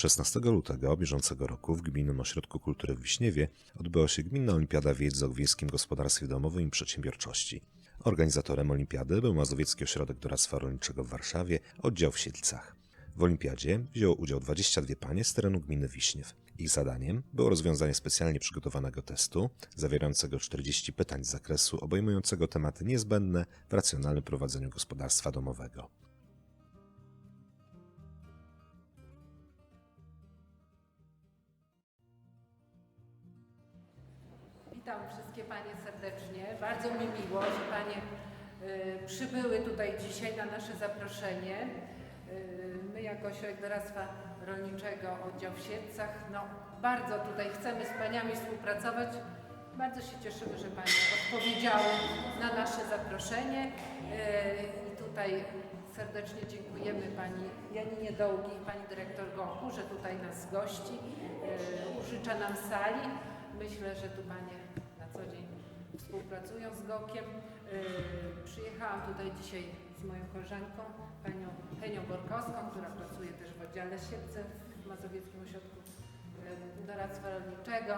16 lutego bieżącego roku w Gminnym Ośrodku Kultury w Wiśniewie odbyła się Gminna Olimpiada Wiedzy o Wiejskim Gospodarstwie Domowym i Przedsiębiorczości. Organizatorem olimpiady był Mazowiecki Ośrodek Doradztwa Rolniczego w Warszawie, oddział w Siedlcach. W olimpiadzie wzięło udział 22 panie z terenu gminy Wiśniew. Ich zadaniem było rozwiązanie specjalnie przygotowanego testu, zawierającego 40 pytań z zakresu obejmującego tematy niezbędne w racjonalnym prowadzeniu gospodarstwa domowego. Bardzo mi miło, że Panie y, przybyły tutaj dzisiaj na nasze zaproszenie. Y, my jako Ośrodek Doradztwa Rolniczego Oddział w Siedlcach, no bardzo tutaj chcemy z Paniami współpracować. Bardzo się cieszymy, że Panie odpowiedziały na nasze zaproszenie. Y, I tutaj serdecznie dziękujemy Pani Janinie Dołgi i Pani Dyrektor Gochu, że tutaj nas gości, użycza nam sali. Myślę, że tu Panie na co dzień współpracują z GOK-iem. Yy, przyjechałam tutaj dzisiaj z moją koleżanką, panią Henią Borkowską, która pracuje też w oddziale Siedlce w Mazowieckim Ośrodku yy, Doradztwa Rolniczego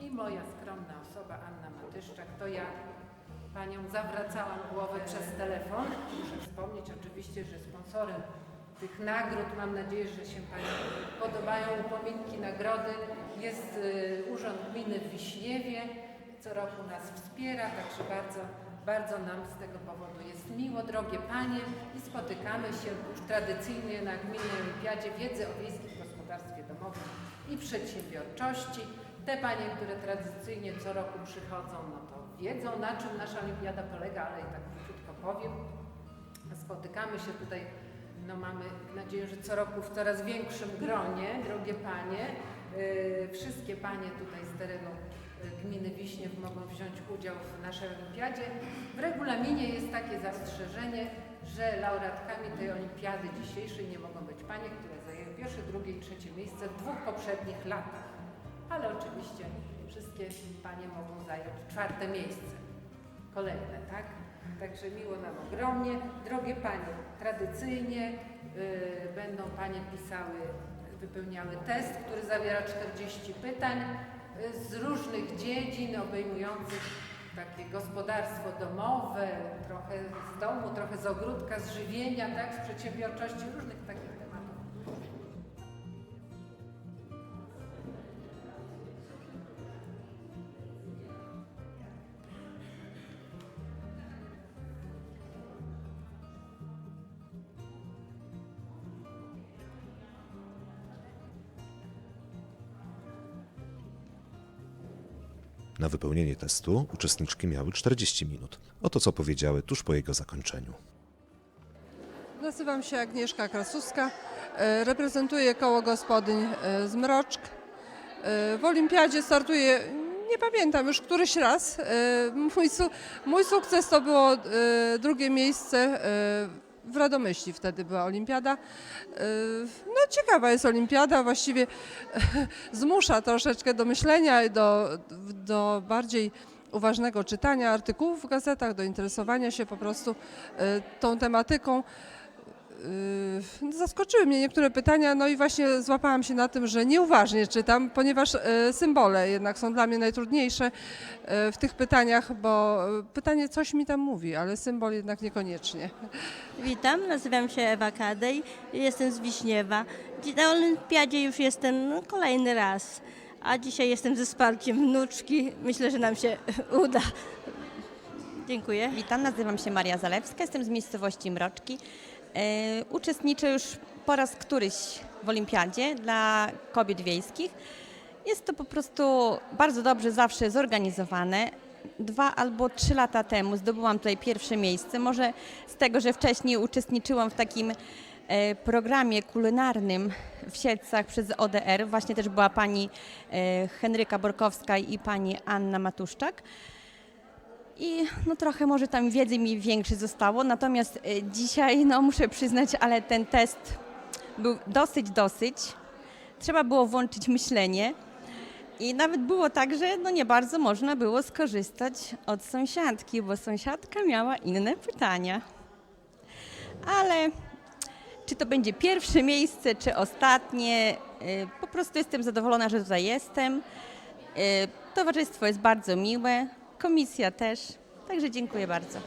i moja skromna osoba Anna Matyszczak, to ja panią zawracałam głowę przez telefon. Muszę wspomnieć oczywiście, że sponsorem tych nagród, mam nadzieję, że się Pani podobają upominki, nagrody, jest y, Urząd Gminy w Wiśniewie. Co roku nas wspiera, także bardzo, bardzo nam z tego powodu jest miło, drogie Panie, i spotykamy się już tradycyjnie na Gminnej Olimpiadzie Wiedzy o Wiejskim Gospodarstwie Domowym i Przedsiębiorczości. Te Panie, które tradycyjnie co roku przychodzą, no to wiedzą na czym nasza Olimpiada polega, ale i tak króciutko powiem. Spotykamy się tutaj, no mamy nadzieję, że co roku w coraz większym gronie, drogie Panie. Yy, wszystkie Panie tutaj z terenu gminy Wiśniew mogą wziąć udział w naszej olimpiadzie. W regulaminie jest takie zastrzeżenie, że laureatkami tej olimpiady dzisiejszej nie mogą być Panie, które zajęły pierwsze, drugie i trzecie miejsce w dwóch poprzednich latach. Ale oczywiście wszystkie Panie mogą zająć czwarte miejsce kolejne, tak? Także miło nam ogromnie. Drogie Panie, tradycyjnie y, będą Panie pisały, wypełniały test, który zawiera 40 pytań z różnych dziedzin obejmujących takie gospodarstwo domowe, trochę z domu, trochę z ogródka, z żywienia, tak? Z przedsiębiorczości, różnych takich Na wypełnienie testu uczestniczki miały 40 minut. Oto co powiedziały tuż po jego zakończeniu. Nazywam się Agnieszka Krasuska, e, reprezentuję koło gospodyń e, z Mroczk. E, W olimpiadzie startuję, nie pamiętam już któryś raz. Mój, mój sukces to było drugie miejsce w Radomyśli wtedy była olimpiada. E, No ciekawa jest olimpiada, właściwie zmusza troszeczkę do myślenia i do, do bardziej uważnego czytania artykułów w gazetach, do interesowania się po prostu e, tą tematyką. Yy, Zaskoczyły mnie niektóre pytania, no i właśnie złapałam się na tym, że nieuważnie czytam, ponieważ e, symbole jednak są dla mnie najtrudniejsze e, w tych pytaniach, bo pytanie coś mi tam mówi, ale symbol jednak niekoniecznie. Witam, nazywam się Ewa Kadej, jestem z Wiśniewa. Na olimpiadzie już jestem no, kolejny raz, a dzisiaj jestem ze wsparciem wnuczki. Myślę, że nam się uda. Dziękuję. Witam, nazywam się Maria Zalewska, jestem z miejscowości Mroczki. E, uczestniczę już po raz któryś w olimpiadzie dla kobiet wiejskich. Jest to po prostu bardzo dobrze zawsze zorganizowane. Dwa albo trzy lata temu zdobyłam tutaj pierwsze miejsce. Może z tego, że wcześniej uczestniczyłam w takim e, programie kulinarnym w Siedlcach przez ODR. Właśnie też była pani e, Henryka Borkowska i pani Anna Matuszczak. I no trochę może tam wiedzy mi większy zostało, natomiast e, dzisiaj, no muszę przyznać, ale ten test był dosyć, dosyć. Trzeba było włączyć myślenie i nawet było tak, że no nie bardzo można było skorzystać od sąsiadki, bo sąsiadka miała inne pytania. Ale czy to będzie pierwsze miejsce, czy ostatnie, Po prostu jestem zadowolona, że tutaj jestem. Y, Towarzystwo jest bardzo miłe, komisja też, także dziękuję bardzo.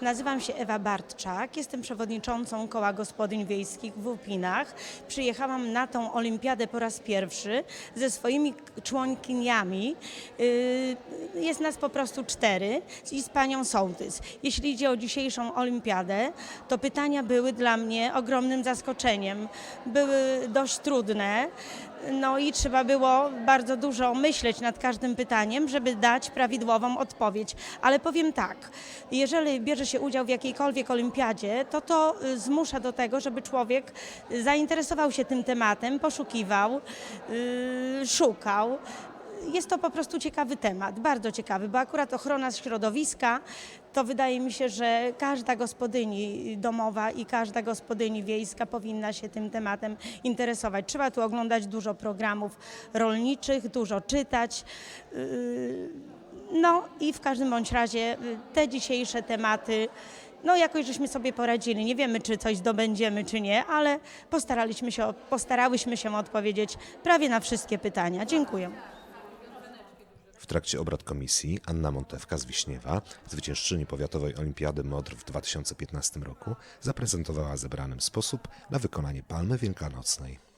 Nazywam się Ewa Bartczak, jestem przewodniczącą Koła Gospodyń Wiejskich w Łupinach. Przyjechałam na tą olimpiadę po raz pierwszy ze swoimi członkiniami. Yy, Jest nas po prostu cztery i z panią Sołtys. Jeśli idzie o dzisiejszą olimpiadę, to pytania były dla mnie ogromnym zaskoczeniem. Były dość trudne. No i trzeba było bardzo dużo myśleć nad każdym pytaniem, żeby dać prawidłową odpowiedź. Ale powiem tak, jeżeli bierze udział w jakiejkolwiek olimpiadzie, to to y, zmusza do tego, żeby człowiek zainteresował się tym tematem, poszukiwał, yy, szukał. Jest to po prostu ciekawy temat, bardzo ciekawy, bo akurat ochrona środowiska to wydaje mi się, że każda gospodyni domowa i każda gospodyni wiejska powinna się tym tematem interesować. Trzeba tu oglądać dużo programów rolniczych, dużo czytać. No i w każdym bądź razie y, te dzisiejsze tematy, no jakoś żeśmy sobie poradzili. Nie wiemy, czy coś zdobędziemy, czy nie, ale postaraliśmy się, postarałyśmy się odpowiedzieć prawie na wszystkie pytania. Dziękuję. W trakcie obrad komisji Anna Montewka z Wiśniewa, zwyciężczyni Powiatowej Olimpiady Modr w 2015 roku, zaprezentowała zebranym sposób na wykonanie palmy wielkanocnej.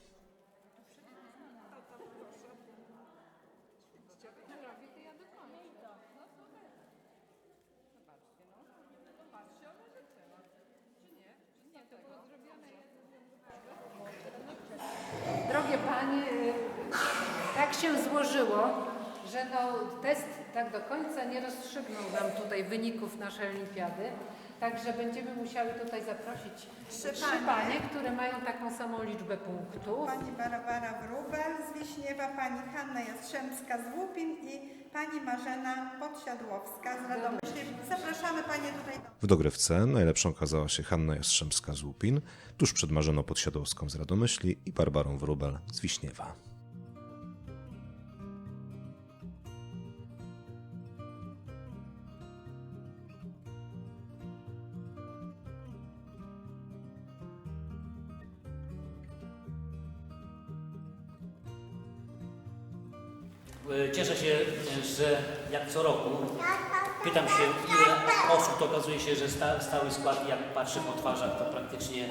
Drogie Panie, y, tak się złożyło, że no, test tak do końca nie rozstrzygnął nam tutaj wyników naszej olimpiady. Także będziemy musiały tutaj zaprosić Trzy trzy panie. panie, które mają taką samą liczbę punktów. Pani Barbara Wróbel z Wiśniewa, pani Hanna Jastrzębska z Łupin i pani Marzena Podsiadłowska z Radomyśli. Zapraszamy panie tutaj W dogrywce najlepszą okazała się Hanna Jastrzębska z Łupin, tuż przed Marzeną Podsiadowską z Radomyśli i Barbarą Wróbel z Wiśniewa. Cieszę się, że jak co roku pytam się, ile osób, to okazuje się, że sta, stały skład, jak patrzę po twarzach, to praktycznie e,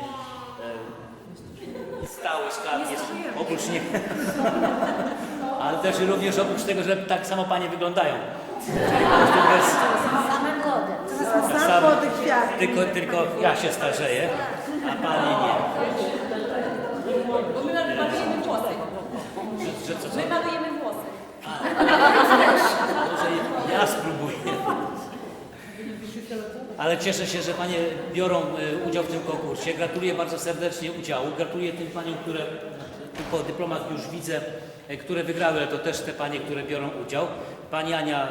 stały skład jest oprócz nie, ale też również oprócz tego, że tak samo panie wyglądają. Czyli po prostu bez, sam, tylko, tylko ja się starzeję, a panie nie. Bo my malujemy włosy. Że, że co, co? Może ja spróbuję. Ale cieszę się, że Panie biorą e, udział w tym konkursie. Gratuluję bardzo serdecznie udziału. Gratuluję tym Paniom, które po dyplomach już widzę, e, które wygrały, ale to też te Panie, które biorą udział. Pani Ania e,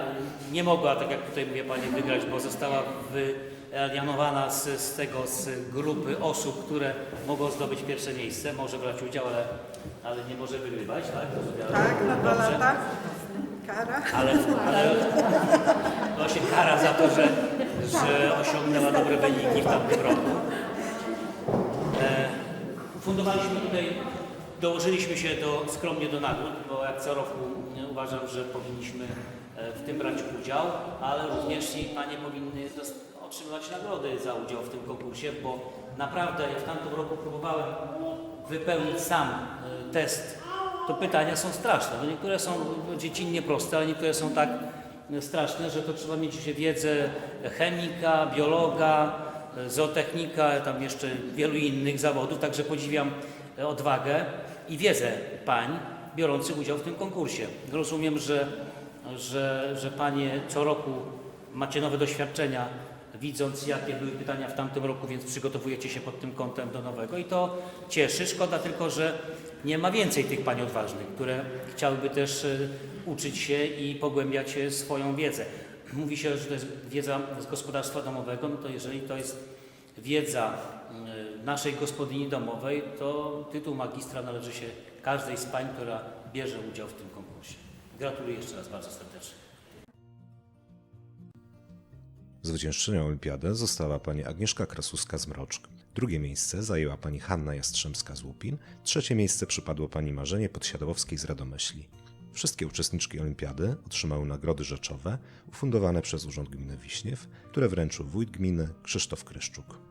nie mogła, tak jak tutaj mówię Pani, wygrać, bo została wyelianowana z, z tego, z grupy osób, które mogą zdobyć pierwsze miejsce. Może brać udział, ale, ale nie może wygrywać, tak? Rozumiałem? Tak, na dwa lata. Kara. Ale, ale się kara za to, że, że osiągnęła dobre wyniki w tamtym roku. E, fundowaliśmy tutaj, dołożyliśmy się do, skromnie do nagród, bo jak co roku uważam, że powinniśmy e, w tym brać udział, ale również i panie powinny otrzymywać nagrody za udział w tym konkursie, bo naprawdę ja w tamtym roku próbowałem wypełnić sam e, test to pytania są straszne. No niektóre są dziecinnie proste, ale niektóre są tak e, straszne, że to trzeba mieć wiedzę chemika, biologa, e, zootechnika, tam jeszcze wielu innych zawodów, także podziwiam e, odwagę i wiedzę pań biorących udział w tym konkursie. Rozumiem, że, że, że panie co roku macie nowe doświadczenia, widząc jakie były pytania w tamtym roku, więc przygotowujecie się pod tym kątem do nowego i to cieszy. Szkoda tylko, że nie ma więcej tych pań odważnych, które chciałyby też e, uczyć się i pogłębiać e, swoją wiedzę. Mówi się, że to jest wiedza z gospodarstwa domowego, no to jeżeli to jest wiedza e, naszej gospodyni domowej, to tytuł magistra należy się każdej z pań, która bierze udział w tym konkursie. Gratuluję jeszcze raz bardzo serdecznie. Zwyciężczynią olimpiady została pani Agnieszka Krasuska z Mroczk. Drugie miejsce zajęła pani Hanna Jastrzębska z Łupin, trzecie miejsce przypadło pani Marzenie Podsiadłowskiej z Radomyśli. Wszystkie uczestniczki olimpiady otrzymały nagrody rzeczowe ufundowane przez Urząd Gminy Wiśniew, które wręczył wójt gminy Krzysztof Kryszczuk.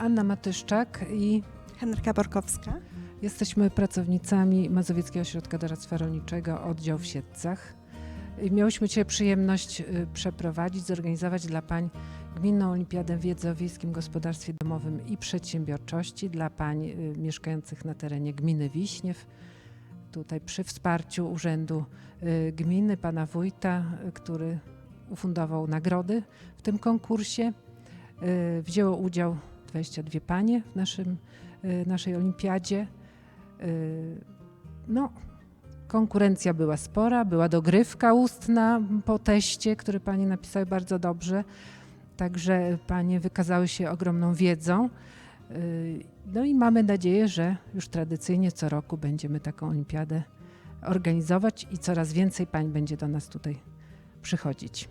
Anna Matyszczak i Henryka Borkowska. jesteśmy pracownicami Mazowieckiego Ośrodka Doradztwa Rolniczego, oddział w Siedlcach. I Miałyśmy dzisiaj przyjemność y, przeprowadzić, zorganizować dla pań Gminną Olimpiadę Wiedzy o Wiejskim Gospodarstwie Domowym i Przedsiębiorczości dla pań y, mieszkających na terenie gminy Wiśniew. Tutaj przy wsparciu Urzędu y, Gminy, pana wójta, który ufundował nagrody w tym konkursie. Wzięło udział 22 panie w naszym, y, naszej olimpiadzie. Y, No, konkurencja była spora, była dogrywka ustna po teście, który panie napisały bardzo dobrze. Także panie wykazały się ogromną wiedzą. Y, No i mamy nadzieję, że już tradycyjnie co roku będziemy taką olimpiadę organizować i coraz więcej pań będzie do nas tutaj przychodzić.